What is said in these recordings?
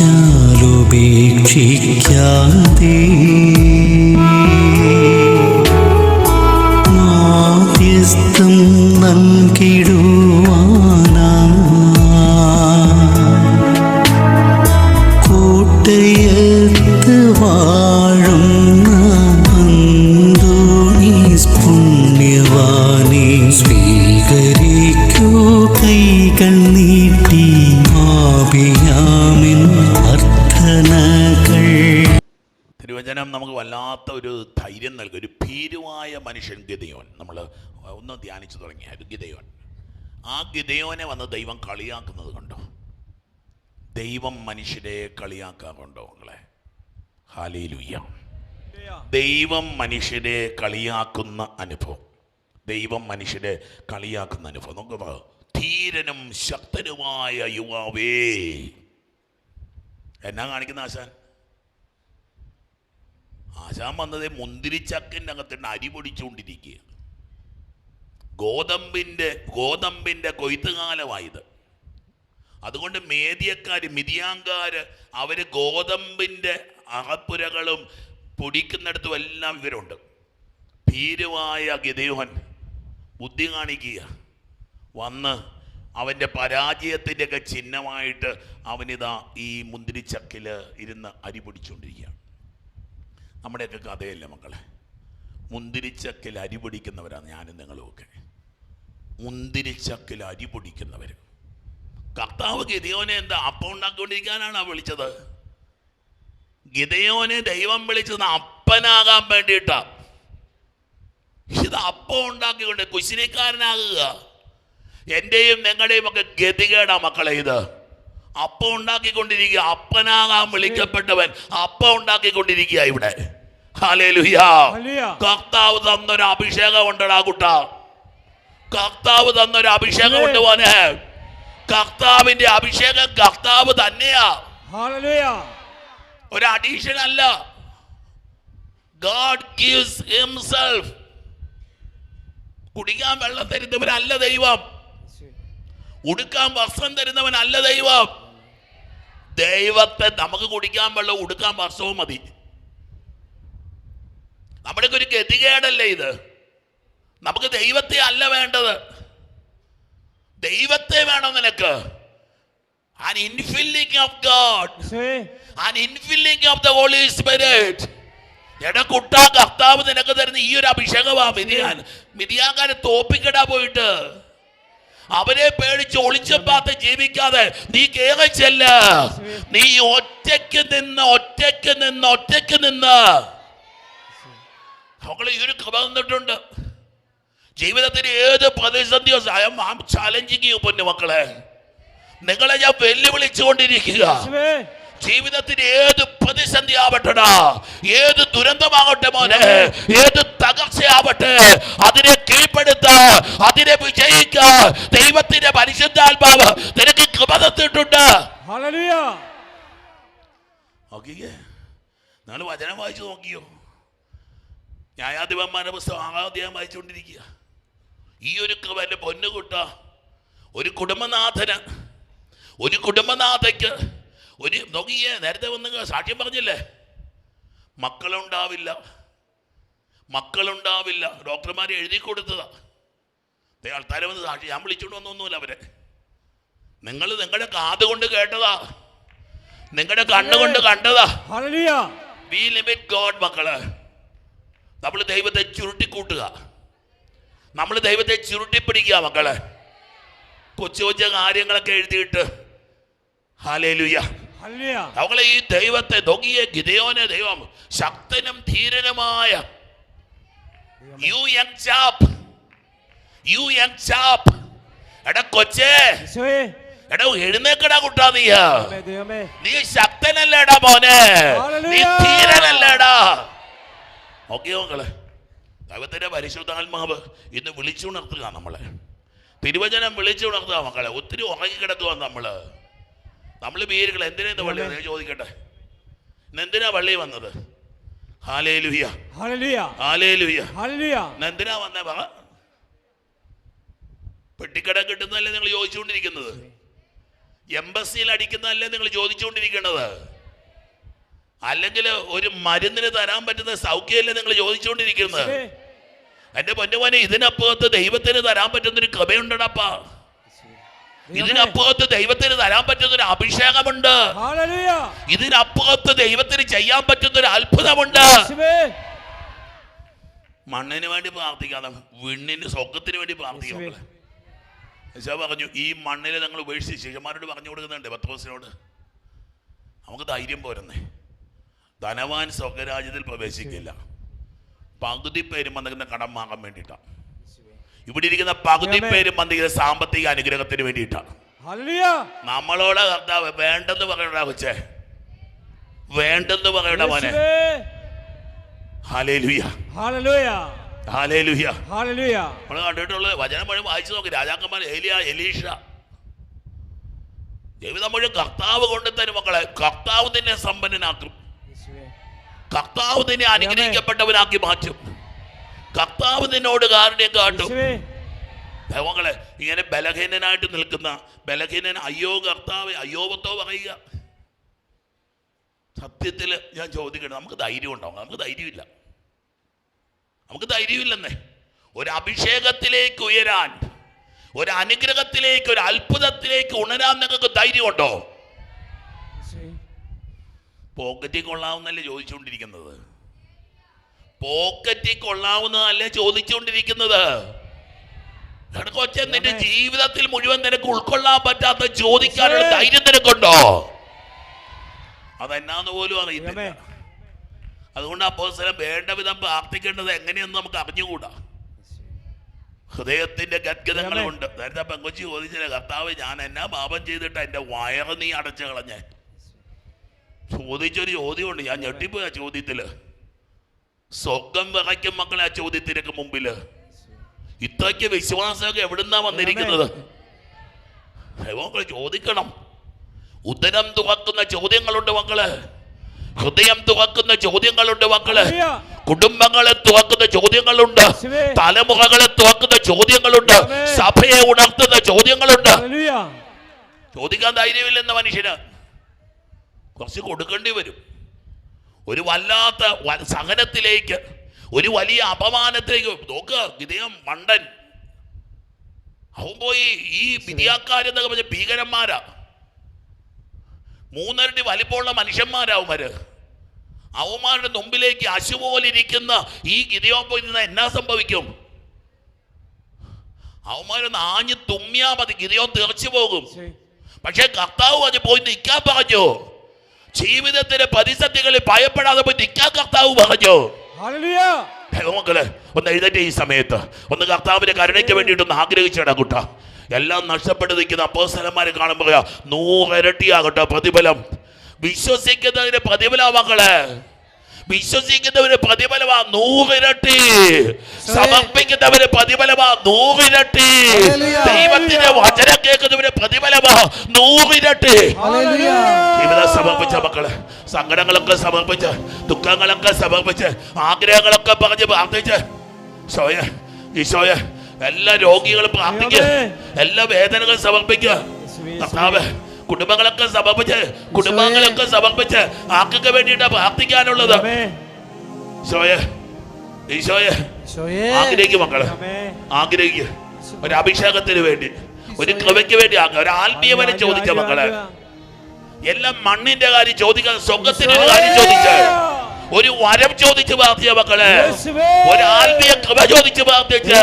പരീക്ഷിച്ചാലുപേക്ഷിക്കാതെ നമുക്ക് വല്ലാത്ത ഒരു ധൈര്യം നൽകും. ഒരു ഭീരുവായ മനുഷ്യൻ ഗിതയോൻ നമ്മൾ ഒന്ന് ധ്യാനിച്ചു തുടങ്ങിയ ഒരു ഗിതയോൻ ആ ഗിതയോനെ വന്ന് ദൈവം കളിയാക്കുന്നത് കണ്ടോ? ദൈവം മനുഷ്യരെ കളിയാക്കാറുണ്ടോ മക്കളെ? ഹാലേലുയ്യ ദൈവം മനുഷ്യരെ കളിയാക്കുന്ന അനുഭവം. ദൈവം മനുഷ്യരെ കളിയാക്കുന്ന അനുഭവം. നമുക്ക് ധീരനും ശക്തനുമായ യുവാവേ. എന്നാ കാണിക്കുന്ന ആശാൻ? ആശാൻ വന്നത് മുന്തിരിച്ചക്കിന്റെ അകത്തിട്ട് അരി പൊടിച്ചുകൊണ്ടിരിക്കുക ഗോതമ്പിന്റെ ഗോതമ്പിന്റെ കൊയ്ത്തുകാലമായത്. അതുകൊണ്ട് മേദിയക്കാർ മിതിയാങ്കാർ അവർ ഗോതമ്പിന്റെ അകപ്പുരകളും പൊടിക്കുന്നിടത്തും എല്ലാം ഇവരുണ്ട്. ഭീരുവായ ഗിതയോൻ ബുദ്ധി കാണിക്കുക. വന്ന് അവന്റെ പരാജയത്തിന്റെയൊക്കെ ചിഹ്നമായിട്ട് അവനിതാ ഈ മുന്തിരിച്ചക്കിൽ ഇരുന്ന് അരി പൊടിച്ചുകൊണ്ടിരിക്കുകയാണ്. നമ്മുടെയൊക്കെ കഥയല്ലേ മക്കളെ? മുന്തിരിച്ചക്കിൽ അരി പൊടിക്കുന്നവരാണ് ഞാനും നിങ്ങളുമൊക്കെ മുന്തിരിച്ചക്കിൽ അരി പൊടിക്കുന്നവർ കർത്താവ് ഗിതയോനെ എന്താ അപ്പം ഉണ്ടാക്കിക്കൊണ്ടിരിക്കാനാണ് വിളിച്ചത്? ഗിതയോനെ ദൈവം വിളിച്ചത് അപ്പനാകാൻ വേണ്ടിയിട്ടാ. ഇത് അപ്പം ഉണ്ടാക്കിക്കൊണ്ട് കുശിനിക്കാരനാകുക. എന്റെയും നിങ്ങളുടെയും ഒക്കെ ഗതികേടാ മക്കളെ ഇത്. അപ്പം ഉണ്ടാക്കിക്കൊണ്ടിരിക്കുക. അപ്പനാകാൻ വിളിക്കപ്പെട്ടവൻ അപ്പം ഉണ്ടാക്കിക്കൊണ്ടിരിക്കുക ഇവിടെ. കർത്താവ് തന്നൊരു അഭിഷേകം ഉണ്ടടാ കുട്ട. കർത്താവ് തന്നൊരു അഭിഷേകം ഉണ്ട് മോനെ. കർത്താവിന്റെ അഭിഷേകം കർത്താവ് തന്നെയാ. ഒരു അഡീഷൻ അല്ല. ഗാഡ് ഗീവ്സ് ഹിംസെൽഫ് കുടിക്കാൻ വെള്ളം തരുന്നവരല്ല ദൈവം. ഉടുക്കാൻ വസ്ത്രം തരുന്നവൻ അല്ല ദൈവം. ദൈവത്തെ നമുക്ക് കുടിക്കാൻ വെള്ളം ഉടുക്കാൻ വസ്ത്രവും മതി. നമ്മുടെ ഒരു ഗതികേടല്ലേ ഇത്? നമുക്ക് ദൈവത്തെ അല്ല വേണ്ടത്. ദൈവത്തെ വേണം നിനക്ക്. An infilling of God Say, an infilling of the holy spirit എടാ കുട്ടാ കർത്താവ് നിനക്ക് തരുന്ന ഈ ഒരു അഭിഷേകമാ മിതിയാൻ മിതിയാങ്കാരെ തോപ്പിക്കടാ പോയിട്ട്. അവരെ പേടിച്ച് ഒളിച്ചപ്പാത്ത് ജീവിക്കാതെ നീ കേറി ചെല്ല. നീ ഒറ്റയ്ക്ക് നിന്ന് ഒറ്റയ്ക്ക് നിന്ന് ഒറ്റയ്ക്ക് നിന്ന്. അവളെ ഈ ഒരു കൃപ തന്നിട്ടുണ്ട്. ജീവിതത്തിന് ഏത് പ്രതിസന്ധിയോ ചാലഞ്ചിങ് പൊന്നു മക്കളെ. നിങ്ങളെ ഞാൻ വെല്ലുവിളിച്ചുകൊണ്ടിരിക്കുക. ജീവിതത്തിന് ഏത് പ്രതിസന്ധി ആവട്ടെ ഏത് ദുരന്തമാകട്ടെ മോനെ? ഏത് തകർച്ചയാവട്ടെ? അതിനെ കീഴ്പ്പെടുത്ത അതിനെ വിജയിക്ക. ദൈവത്തിന്റെ പരിശുദ്ധാത്മാവ് നിനക്ക് കൃപ തന്നിട്ടുണ്ട്. Hallelujah. നോക്കിക്കേ. നിങ്ങൾ വചനം വായിച്ചു നോക്കിയോ? ന്യായാധിപന്മാരുടെ പുസ്തകം ആദ്യം വായിച്ചുകൊണ്ടിരിക്കുക. ഈ ഒരു കൃപ എന്റെ പൊന്നുകുട്ട ഒരു കുടുംബനാഥന് ഒരു കുടുംബനാഥയ്ക്ക് ഒരു നോക്കിയേ നേരത്തെ വന്ന് സാക്ഷ്യം പറഞ്ഞില്ലേ? മക്കളുണ്ടാവില്ല. മക്കളുണ്ടാവില്ല. ഡോക്ടർമാർ എഴുതി കൊടുത്തതാ. ആൾക്കാരെ വന്ന് സാക്ഷി ഞാൻ വിളിച്ചോണ്ട് വന്നൊന്നുമില്ല അവരെ. നിങ്ങൾ നിങ്ങളുടെ കാത് കൊണ്ട് കേട്ടതാ. നിങ്ങളുടെ കണ്ണുകൊണ്ട് കണ്ടതാ. വി ലിമിറ്റ് ഗോഡ് മക്കൾ. നമ്മൾ ദൈവത്തെ ചുരുട്ടിക്കൂട്ടുക. നമ്മൾ ദൈവത്തെ ചുരുട്ടിപ്പിടിക്കുക മക്കളെ. കൊച്ചു കൊച്ചു കാര്യങ്ങളൊക്കെ എഴുതിയിട്ട്. Hallelujah Hallelujah. അവളെ ഈ ദൈവത്തെ നോക്കിയ ഗിതയോനെ ദൈവം ശക്തനും ധീരനുമായ you young chap. You young chap. എടാ കൊച്ചേ. എടാ എഴുന്നേക്കടാ കുട്ടാ നീ ദൈവമേ, ദൈവമേ. നീ ശക്തനല്ലേടാ മോനെ. നീ. ധീരനല്ലേടാ. നോക്കിയോ മക്കളെ? ദൈവത്തിന്റെ പരിശുദ്ധാത്മാവ് ഇന്ന് വിളിച്ചുണർത്തുക നമ്മളെ. തിരുവചനം വിളിച്ചുണർത്തുക മക്കളെ. ഒത്തിരി ഉറങ്ങിക്കിടക്കുക നമ്മൾ. നമ്മൾ പേരുകൾ എന്തിനാ ഇന്ന് പള്ളി വന്നത് ചോദിക്കട്ടെ. ഇന്ന് എന്തിനാ പള്ളി വന്നത്. ഇന്ന് എന്തിനാ വന്നേ? പറ പെട്ടിക്കട കിട്ടുന്നതല്ലേ നിങ്ങൾ ചോദിച്ചുകൊണ്ടിരിക്കുന്നത്. എംബസിയിൽ അടിക്കുന്നതല്ലേ നിങ്ങൾ ചോദിച്ചുകൊണ്ടിരിക്കുന്നത്. അല്ലെങ്കിൽ ഒരു മരുന്നിന് തരാൻ പറ്റുന്ന സൗഖ്യമല്ലേ നിങ്ങൾ ചോദിച്ചുകൊണ്ടിരിക്കുന്നത്. എന്റെ പൊന്നുമോനെ ഇതിനപ്പുറത്ത് ദൈവത്തിന് തരാൻ പറ്റുന്നൊരു കൃപയുണ്ടടപ്പാ. ഇതിനപ്പുറത്ത് ദൈവത്തിന് തരാൻ പറ്റുന്ന ഒരു അഭിഷേകമുണ്ട്. ഇതിനപ്പുറത്ത് ദൈവത്തിന് ചെയ്യാൻ പറ്റുന്ന ഒരു അത്ഭുതമുണ്ട്. മണ്ണിന് വേണ്ടി പ്രാർത്ഥിക്കാതെ വിണ്ണിന് സ്വർഗത്തിന് വേണ്ടി പ്രാർത്ഥിക്കാം. പറഞ്ഞു ഈ മണ്ണിൽ നിങ്ങൾ ഉപേക്ഷിച്ച് ശിഷ്യന്മാരോട് പറഞ്ഞു കൊടുക്കുന്നുണ്ട് പത്രോസിനോട്. നമുക്ക് ധൈര്യം പോരുന്നേ. ധനവാൻ സ്വർഗരാജ്യത്തിൽ പ്രവേശിക്കില്ല. പകുതി പേരും വന്നിരിക്കുന്ന കടം വാങ്ങാൻ വേണ്ടിയിട്ടാണ് ഇവിടെ ഇരിക്കുന്ന പകുതി. പേരും വന്നിരിക്കുന്ന സാമ്പത്തിക അനുഗ്രഹത്തിന് വേണ്ടിയിട്ടാണ്. നമ്മളോട് കർത്താവ് വേണ്ടെന്ന് പറയണ കൊച്ചേ. വേണ്ടെന്ന് പറയണ മോനെ. നമ്മൾ കണ്ടിട്ടുള്ളത് വചനം മുഴുവൻ വായിച്ചു നോക്കി. രാജാക്കന്മാർ ഏലിയ എലീഷ. ജീവിതം മുഴുവൻ കർത്താവ് കൊണ്ടുതരും മക്കളെ. കർത്താവ് തന്നെ സമ്പന്നനാക്കും. കർത്താവ് തന്നെ അനുഗ്രഹിക്കപ്പെട്ടവനാക്കി മാറ്റും. കർത്താവ് നിന്നോട് കാരുണ്യം കാട്ടും. യേശുവേ. ദൈവങ്ങളെ ഇങ്ങനെ ബലഹീനനായിട്ട് നിൽക്കുന്ന ബലഹീനൻ അയ്യോ കർത്താവ് അയ്യോപത്തോ പറയുക. സത്യത്തിൽ ഞാൻ ചോദിക്കണം നമുക്ക് ധൈര്യം ഉണ്ടാവും നമുക്ക് ധൈര്യമില്ല. നമുക്ക് ധൈര്യമില്ലെന്നേ. ഒരു അഭിഷേകത്തിലേക്ക് ഉയരാൻ ഒരു അനുഗ്രഹത്തിലേക്ക് ഒരു അത്ഭുതത്തിലേക്ക് ഉണരാൻ നിങ്ങൾക്ക് ധൈര്യമുണ്ടോ. പോക്കറ്റിൽ കൊള്ളാവുന്നല്ലേ ചോദിച്ചുകൊണ്ടിരിക്കുന്നത്. പോക്കറ്റിൽ കൊള്ളാവുന്നതല്ലേ ചോദിച്ചുകൊണ്ടിരിക്കുന്നത് എടാ നിന്റെ ജീവിതത്തിൽ മുഴുവൻ നിനക്ക് ഉൾക്കൊള്ളാൻ പറ്റാത്ത ചോദിക്കാനുള്ള. ധൈര്യം നിനക്കുണ്ടോ? അതെന്നാന്ന് പോലും അറിയുന്നില്ല. അതുകൊണ്ട് അപ്പോസ്തലൻ വേണ്ട വിധം പ്രാർത്ഥിക്കേണ്ടത് എങ്ങനെയെന്ന് നമുക്ക് അറിഞ്ഞുകൂടാ. ഹൃദയത്തിന്റെ ഗദ്ഗതങ്ങളുണ്ട് നേരത്തെ പെങ്കൊച്ചി ചോദിച്ചില്ല കർത്താവ് ഞാൻ എന്നാ പാപം ചെയ്തിട്ട് എന്റെ വയറ് നീ അടച്ചു കളഞ്ഞേ? ചോദിച്ചൊരു ചോദ്യമുണ്ട്. ഞാൻ ഞെട്ടിപ്പോയ ചോദ്യത്തിൽ. സ്വർഗം വിറയ്ക്കും മക്കളെ ആ ചോദ്യത്തിനൊക്കെ മുമ്പിൽ. ഇത്രയ്ക്ക് വിശ്വാസമൊക്കെ എവിടുന്നാ വന്നിരിക്കുന്നത്? ചോദിക്കണം. ഉദരം തുറക്കുന്ന ചോദ്യങ്ങളുണ്ട് മക്കൾ. ഹൃദയം തുറക്കുന്ന ചോദ്യങ്ങളുണ്ട് മക്കൾ. കുടുംബങ്ങളെ തുറക്കുന്ന ചോദ്യങ്ങളുണ്ട്. തലമുറകളെ തുറക്കുന്ന ചോദ്യങ്ങളുണ്ട്. സഭയെ ഉണർത്തുന്ന ചോദ്യങ്ങളുണ്ട്. ചോദിക്കാൻ ധൈര്യമില്ലെന്ന മനുഷ്യന്. കുറച്ച് കൊടുക്കേണ്ടി വരും. ഒരു വല്ലാത്ത സഹനത്തിലേക്ക് ഒരു വലിയ അപമാനത്തിലേക്ക്. നോക്കുക ഇദ്ദേഹം മണ്ടൻ. അവൻ പോയി ഈ വിധിയാക്കാരെന്നൊക്കെ പറഞ്ഞ ഭീകരന്മാരാ. മൂന്നരട്ടി വലിപ്പമുള്ള മനുഷ്യന്മാരാവുമാര് അവന്മാരുടെ മുമ്പിലേക്ക് അശുപോലിരിക്കുന്ന ഈ ഗിതയോ പോയി നിന്ന് എന്നാ സംഭവിക്കും? അവന്മാരൊന്ന് ആഞ്ഞ് തുമ്മിയാ മതി ഗിതയോ തീർച്ചു പോകും. പക്ഷെ പക്ഷേ കർത്താവ് അത് പോയി നിൽക്കാൻ പറഞ്ഞു? ജീവിതത്തിലെ പ്രതിസന്ധികളിൽ ഭയപ്പെടാതെ പോയി നിൽക്കാൻ കർത്താവ് പറഞ്ഞു. മക്കളെ ഒന്ന് എഴുന്നേറ്റ് ഈ സമയത്ത്. ഒന്ന് കർത്താവിന്റെ കരുണയ്ക്ക് വേണ്ടിയിട്ടൊന്ന് ആഗ്രഹിച്ചേടാ കുട്ട. എല്ലാം നഷ്ടപ്പെട്ട് നിൽക്കുന്ന അപ്പോസ്തലന്മാരെ കാണുമ്പോൾ നൂറിരട്ടിയാകട്ടെ പ്രതിഫലം. വിശ്വസിക്കുന്നതിന് പ്രതിഫല മക്കളെ. വിശ്വസിക്കുന്നവന് പ്രതിഫലമാ നൂറിരട്ടി. സമർപ്പിക്കുന്നവന് പ്രതിഫലമാ നൂറിരട്ടി. ദൈവത്തിന്റെ വചനം കേൾക്കുന്നവന് പ്രതിഫലമാ നൂറിരട്ടി. ജീവിതം സമർപ്പിച്ച മക്കൾ സങ്കടങ്ങളൊക്കെ സമർപ്പിച്ച് ദുഃഖങ്ങളൊക്കെ സമർപ്പിച്ച് ആഗ്രഹങ്ങളൊക്കെ പറഞ്ഞ് പ്രാർത്ഥിച്ച്. ഈശോയ ഈശോയ എല്ലാ രോഗികളും പ്രാർത്ഥിക്കുക എല്ലാ വേദനകളും സമർപ്പിക്കുക കർത്താവ് കുടുംബങ്ങളൊക്കെ സമർപ്പിച്ച് കുടുംബങ്ങളൊക്കെ സമർപ്പിച്ച് ആർക്കൊക്കെ വേണ്ടിയിട്ടാ പ്രാർത്ഥിക്കാനുള്ളത്. ഈശോയ. ഈശോയ. ആഗ്രഹിക്കും മക്കൾ. ആഗ്രഹിക്കുക ഒരു അഭിഷേകത്തിന് വേണ്ടി. ഒരു കൃപയ്ക്ക് വേണ്ടി ആഗ്രഹം. ഒരു ആത്മീയവനെ ചോദിച്ച മക്കളെ. എല്ലാം മണ്ണിന്റെ കാര്യം ചോദിക്കാതെ സ്വർഗത്തിന്റെ ഒരു കാര്യം ചോദിച്ച. ഒരു വരം ചോദിച്ചു പ്രാർത്ഥിച്ച മക്കളെ. യേശുവേ. ഒരു ആത്മീയ കൃപ ചോദിച്ചു പ്രാർത്ഥിച്ച്.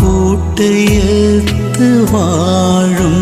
കൂട്ടയത്ത് വാഴുന്ന